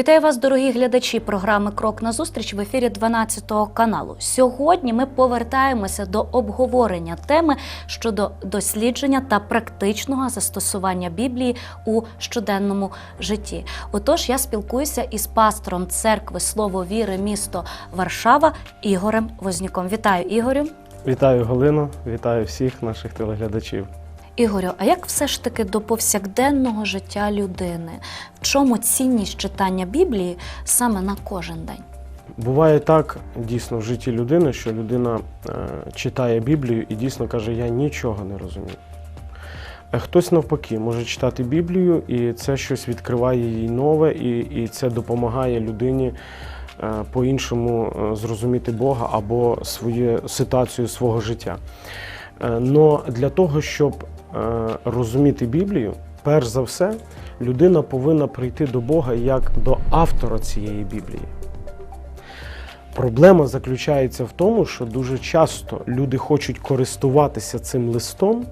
Вітаю вас, дорогі глядачі програми Крок на зустріч в ефірі 12 каналу. Сьогодні ми повертаємося до обговорення теми щодо дослідження та практичного застосування Біблії у щоденному житті. Отож, я спілкуюся із пастором церкви Слово віри, місто Варшава Ігорем Вознюком. Вітаю, Ігорю. Вітаю Галину, вітаю всіх наших телеглядачів. Ігорю, а як все ж таки до повсякденного життя людини? В чому цінність читання Біблії саме на кожен день? Буває так дійсно в житті людини, що людина е, читає Біблію і дійсно каже, я нічого не розумію. А хтось навпаки може читати Біблію, і це щось відкриває їй нове, і, і це допомагає людині е, по-іншому е, зрозуміти Бога або свою ситуацію свого життя. Е, Но для того, щоб е, розуміти Біблію, перш за все, людина повинна прийти до Бога як до автора цієї Біблії. Проблема заключається в тому, що дуже часто люди хочуть користуватися цим листом,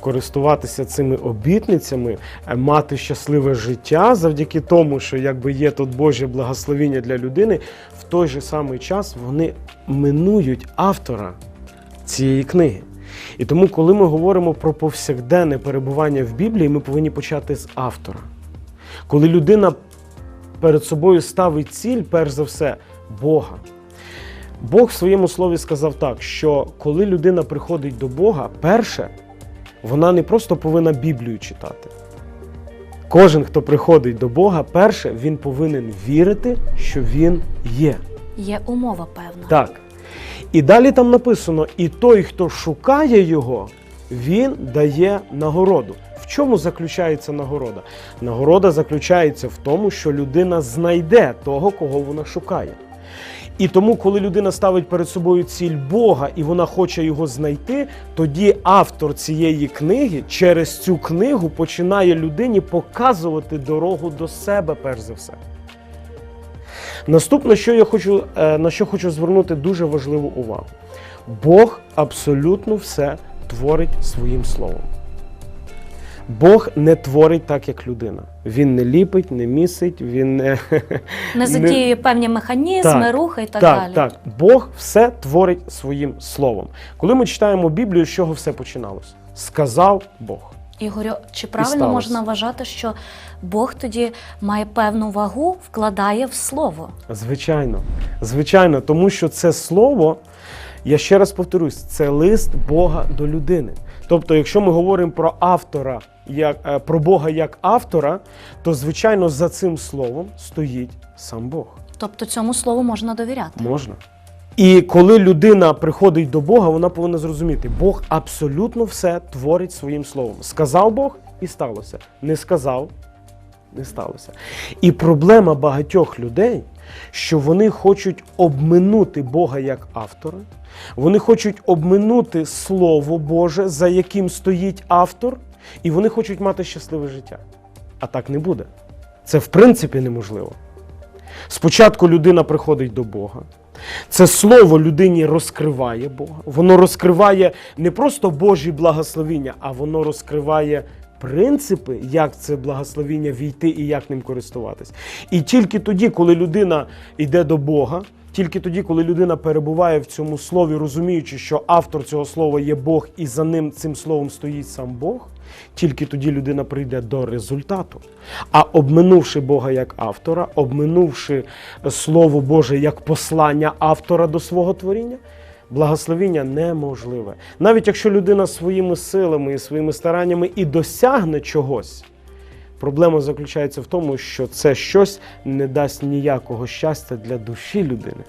користуватися цими обітницями, е, мати щасливе життя завдяки тому, що якби є тут Боже благословіння для людини, в той же самий час вони минують автора цієї книги. І тому, коли ми говоримо про повсякденне перебування в Біблії, ми повинні почати з автора. Коли людина перед собою ставить ціль, перш за все, Бога. Бог в своєму слові сказав так, що коли людина приходить до Бога, перше, вона не просто повинна Біблію читати. Кожен, хто приходить до Бога, перше, він повинен вірити, що він є. Є умова певна. Так. І далі там написано: і той, хто шукає його, він дає нагороду. В чому заключається нагорода? Нагорода заключається в тому, що людина знайде того, кого вона шукає. І тому, коли людина ставить перед собою ціль Бога і вона хоче його знайти, тоді автор цієї книги через цю книгу починає людині показувати дорогу до себе, перш за все. Наступне, що я хочу, е, на що хочу звернути дуже важливу увагу. Бог абсолютно все творить своїм словом. Бог не творить так, як людина. Він не ліпить, не місить, він не. Не задіює певні механізми, Так, рухи і так, так, далі. так. Бог все творить своїм словом. Коли ми читаємо Біблію, з чого все починалося? Сказав Бог. Ігорю, чи правильно можна вважати, що Бог тоді має певну вагу, вкладає в слово? Звичайно, звичайно, тому що це слово, я ще раз повторюсь, це лист Бога до людини. Тобто, якщо ми говоримо про автора, як, е, про Бога як автора, то звичайно за цим словом стоїть сам Бог. Тобто цьому слову можна довіряти. Можна. І коли людина приходить до Бога, вона повинна зрозуміти, Бог абсолютно все творить своїм словом. Сказав Бог і сталося. Не сказав, не сталося. І проблема багатьох людей, що вони хочуть обминути Бога як автора, вони хочуть обминути Слово Боже, за яким стоїть автор, і вони хочуть мати щасливе життя. А так не буде. Це в принципі неможливо. Спочатку людина приходить до Бога. Це слово людині розкриває Бога. Воно розкриває не просто Божі благословіння, а воно розкриває принципи, як це благословіння війти і як ним користуватись. І тільки тоді, коли людина йде до Бога, тільки тоді, коли людина перебуває в цьому слові, розуміючи, що автор цього слова є Бог, і за ним цим словом стоїть сам Бог, тільки тоді людина прийде до результату. А обминувши Бога як автора, обминувши Слово Боже як послання автора до свого творіння, благословіння неможливе. Навіть якщо людина своїми силами і своїми стараннями і досягне чогось, проблема заключається в тому, що це щось не дасть ніякого щастя для душі людини.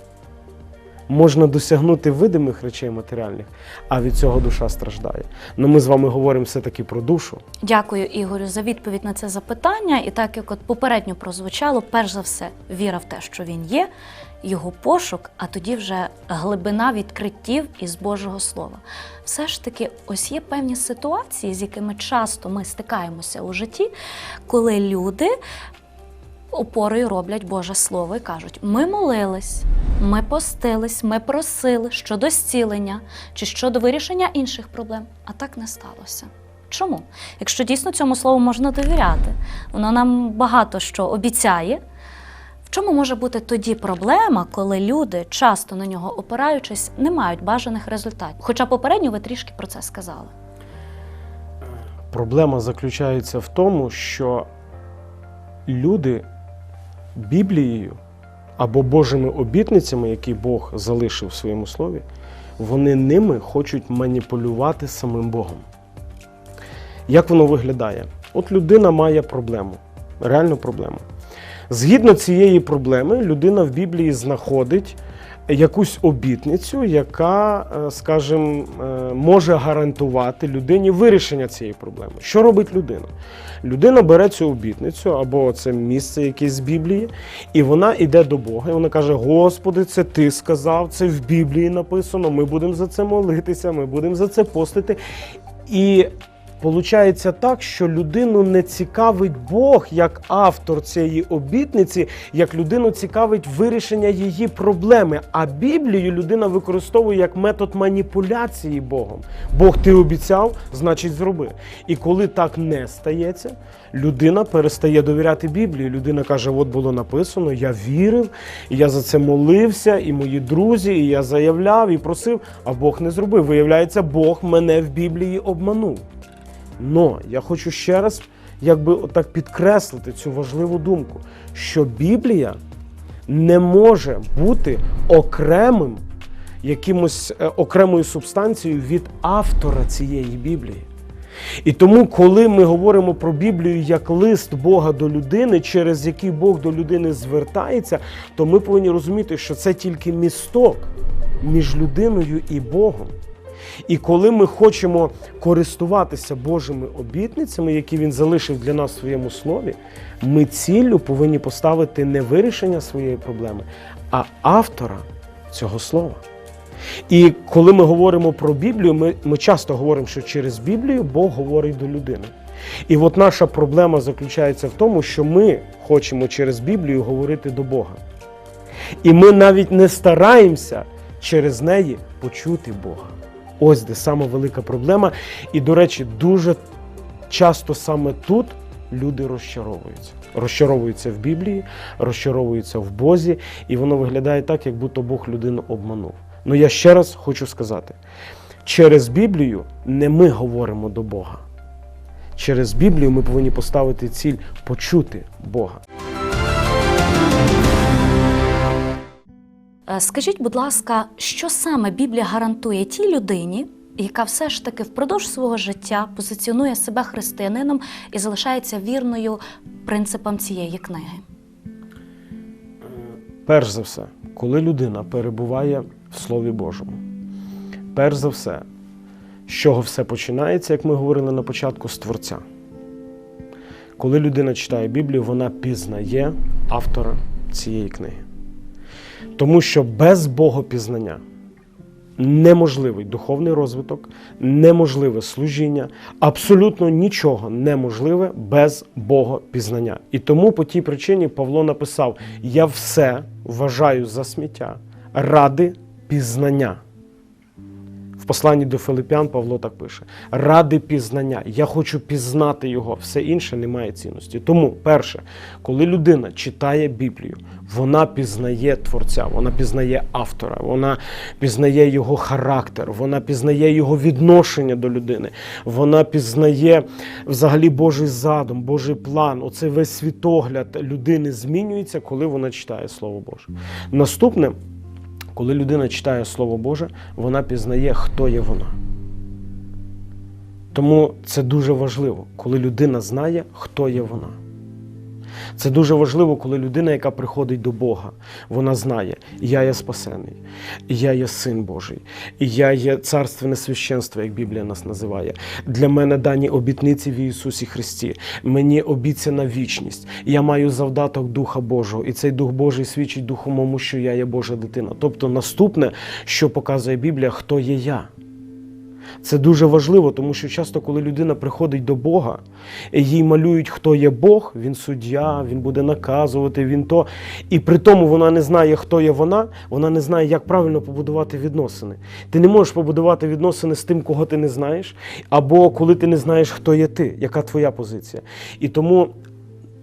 Можна досягнути видимих речей матеріальних, а від цього душа страждає. Ну ми з вами говоримо все-таки про душу. Дякую, Ігорю, за відповідь на це запитання. І так як от попередньо прозвучало, перш за все, віра в те, що він є, його пошук, а тоді вже глибина відкриттів із Божого Слова. Все ж таки, ось є певні ситуації, з якими часто ми стикаємося у житті, коли люди опорою роблять Боже Слово і кажуть: ми молились, ми постились, ми просили щодо зцілення чи щодо вирішення інших проблем, а так не сталося. Чому? Якщо дійсно цьому слову можна довіряти, воно нам багато що обіцяє. В чому може бути тоді проблема, коли люди, часто на нього опираючись, не мають бажаних результатів? Хоча попередньо ви трішки про це сказали. Проблема заключається в тому, що люди Біблією або Божими обітницями, які Бог залишив в своєму слові, вони ними хочуть маніпулювати самим Богом. Як воно виглядає? От людина має проблему, реальну проблему. Згідно цієї проблеми, людина в Біблії знаходить якусь обітницю, яка, е, скажімо, е, може гарантувати людині вирішення цієї проблеми. Що робить людина? Людина бере цю обітницю або це місце якесь з Біблії, і вона йде до Бога. І вона каже: Господи, це ти сказав, це в Біблії написано. Ми будемо за це молитися, ми будемо за це постити. І Получається так, що людину не цікавить Бог як автор цієї обітниці, як людину цікавить вирішення її проблеми. А Біблію людина використовує як метод маніпуляції Богом. Бог ти обіцяв, значить зроби. І коли так не стається, людина перестає довіряти Біблії. Людина каже: от було написано, я вірив, і я за це молився, і мої друзі, і я заявляв і просив, а Бог не зробив. Виявляється, Бог мене в Біблії обманув. Но я хочу ще раз якби отак підкреслити цю важливу думку, що Біблія не може бути окремим якимось е, окремою субстанцією від автора цієї Біблії. І тому, коли ми говоримо про Біблію як лист Бога до людини, через який Бог до людини звертається, то ми повинні розуміти, що це тільки місток між людиною і Богом. І коли ми хочемо користуватися Божими обітницями, які він залишив для нас в своєму слові, ми ціллю повинні поставити не вирішення своєї проблеми, а автора цього слова. І коли ми говоримо про Біблію, ми, ми часто говоримо, що через Біблію Бог говорить до людини. І от наша проблема заключається в тому, що ми хочемо через Біблію говорити до Бога. І ми навіть не стараємося через неї почути Бога. Ось де сама велика проблема. І, до речі, дуже часто саме тут люди розчаровуються. Розчаровуються в Біблії, розчаровуються в Бозі, і воно виглядає так, як будто Бог людину обманув. Ну я ще раз хочу сказати: через Біблію не ми говоримо до Бога. Через Біблію ми повинні поставити ціль почути Бога. Скажіть, будь ласка, що саме Біблія гарантує тій людині, яка все ж таки впродовж свого життя позиціонує себе християнином і залишається вірною принципам цієї книги? Перш за все, коли людина перебуває в Слові Божому, перш за все, з чого все починається, як ми говорили на початку, з Творця. Коли людина читає Біблію, вона пізнає автора цієї книги. Тому що без Богопізнання неможливий духовний розвиток, неможливе служіння, абсолютно нічого неможливе без Богопізнання. І тому по тій причині Павло написав: Я все вважаю за сміття ради пізнання. В посланні до Филипян Павло так пише: ради пізнання. Я хочу пізнати його, все інше не має цінності. Тому, перше, коли людина читає Біблію, вона пізнає творця, вона пізнає автора, вона пізнає його характер, вона пізнає його відношення до людини, вона пізнає взагалі Божий задум, Божий план. Оцей весь світогляд людини змінюється, коли вона читає Слово Боже. Наступне. Коли людина читає Слово Боже, вона пізнає, хто є вона. Тому це дуже важливо, коли людина знає, хто є вона. Це дуже важливо, коли людина, яка приходить до Бога, вона знає, я є спасений, я є син Божий, я є царственне священство, як Біблія нас називає. Для мене дані обітниці в Ісусі Христі. Мені обіцяна вічність. Я маю завдаток Духа Божого, і цей Дух Божий свідчить Духу моєму, що я є Божа дитина. Тобто, наступне, що показує Біблія, хто є я. Це дуже важливо, тому що часто, коли людина приходить до Бога, їй малюють, хто є Бог, він суддя, він буде наказувати, він то. І при тому вона не знає, хто є вона, вона не знає, як правильно побудувати відносини. Ти не можеш побудувати відносини з тим, кого ти не знаєш, або коли ти не знаєш, хто є ти, яка твоя позиція. І тому,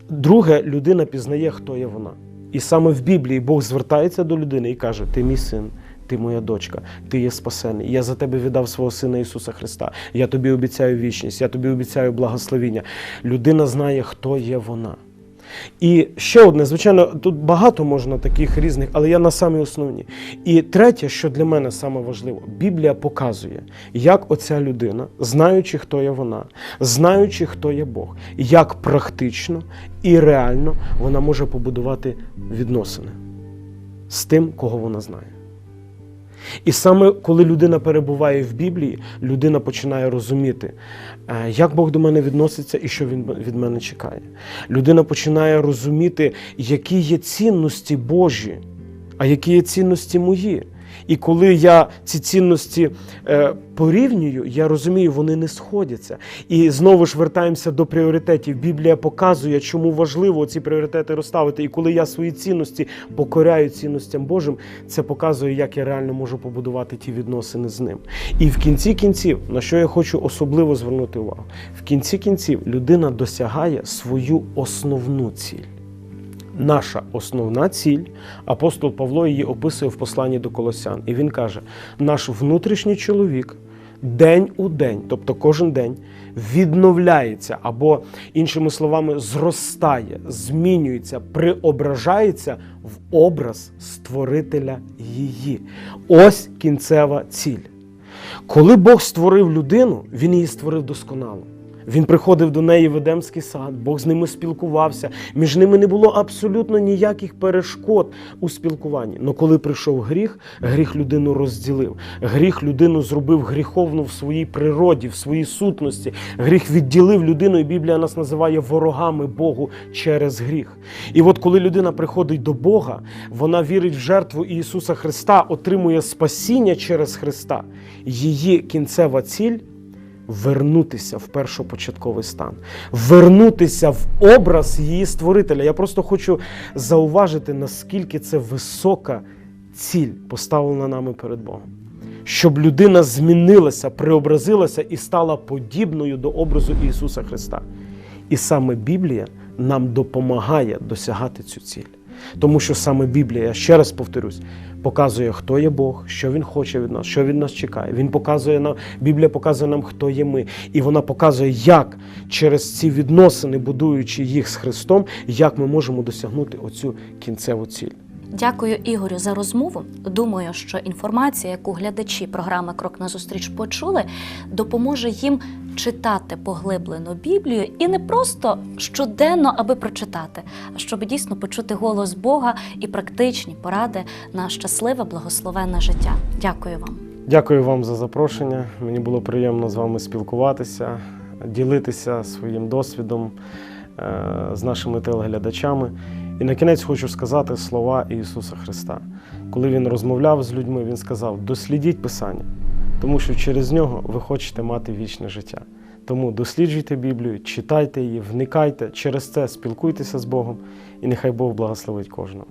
друге, людина пізнає, хто є вона. І саме в Біблії Бог звертається до людини і каже: Ти мій син, ти моя дочка, ти є спасений. Я за тебе віддав свого сина Ісуса Христа. Я тобі обіцяю вічність, я тобі обіцяю благословіння. Людина знає, хто є вона. І ще одне, звичайно, тут багато можна таких різних, але я на самі основні. І третє, що для мене саме важливо, Біблія показує, як оця людина, знаючи, хто є вона, знаючи, хто є Бог, як практично і реально вона може побудувати відносини з тим, кого вона знає. І саме коли людина перебуває в Біблії, людина починає розуміти, е, як Бог до мене відноситься і що він від мене чекає. Людина починає розуміти, які є цінності Божі, а які є цінності мої. І коли я ці цінності е, порівнюю, я розумію, вони не сходяться. І знову ж вертаємося до пріоритетів. Біблія показує, чому важливо ці пріоритети розставити. І коли я свої цінності покоряю цінностям Божим, це показує, як я реально можу побудувати ті відносини з ним. І в кінці кінців, на що я хочу особливо звернути увагу, в кінці кінців людина досягає свою основну ціль. Наша основна ціль, апостол Павло її описує в посланні до Колосян. І він каже: наш внутрішній чоловік день у день, тобто кожен день, відновляється або, іншими словами, зростає, змінюється, преображається в образ створителя її. Ось кінцева ціль. Коли Бог створив людину, він її створив досконало. Він приходив до неї в Едемський сад, Бог з ними спілкувався. Між ними не було абсолютно ніяких перешкод у спілкуванні. Но коли прийшов гріх, гріх людину розділив. Гріх людину зробив гріховну в своїй природі, в своїй сутності. Гріх відділив людину, і Біблія нас називає ворогами Богу через гріх. І от коли людина приходить до Бога, вона вірить в жертву Ісуса Христа, отримує спасіння через Христа. Її кінцева ціль вернутися в першопочатковий стан, вернутися в образ її створителя. Я просто хочу зауважити, наскільки це висока ціль поставлена нами перед Богом. Щоб людина змінилася, преобразилася і стала подібною до образу Ісуса Христа. І саме Біблія нам допомагає досягати цю ціль. Тому що саме Біблія, я ще раз повторюсь, показує, хто є Бог, що Він хоче від нас, що від нас чекає. Він показує нам, Біблія показує нам, хто є ми. І вона показує, як через ці відносини, будуючи їх з Христом, як ми можемо досягнути оцю кінцеву ціль. Дякую Ігорю за розмову. Думаю, що інформація, яку глядачі програми Крок на зустріч почули, допоможе їм читати поглиблено Біблію і не просто щоденно, аби прочитати, а щоб дійсно почути голос Бога і практичні поради на щасливе, благословенне життя. Дякую вам. Дякую вам за запрошення. Мені було приємно з вами спілкуватися, ділитися своїм досвідом е, з нашими телеглядачами. І на кінець хочу сказати слова Ісуса Христа. Коли Він розмовляв з людьми, Він сказав: дослідіть Писання, тому що через нього ви хочете мати вічне життя. Тому досліджуйте Біблію, читайте її, вникайте, через це спілкуйтеся з Богом, і нехай Бог благословить кожного.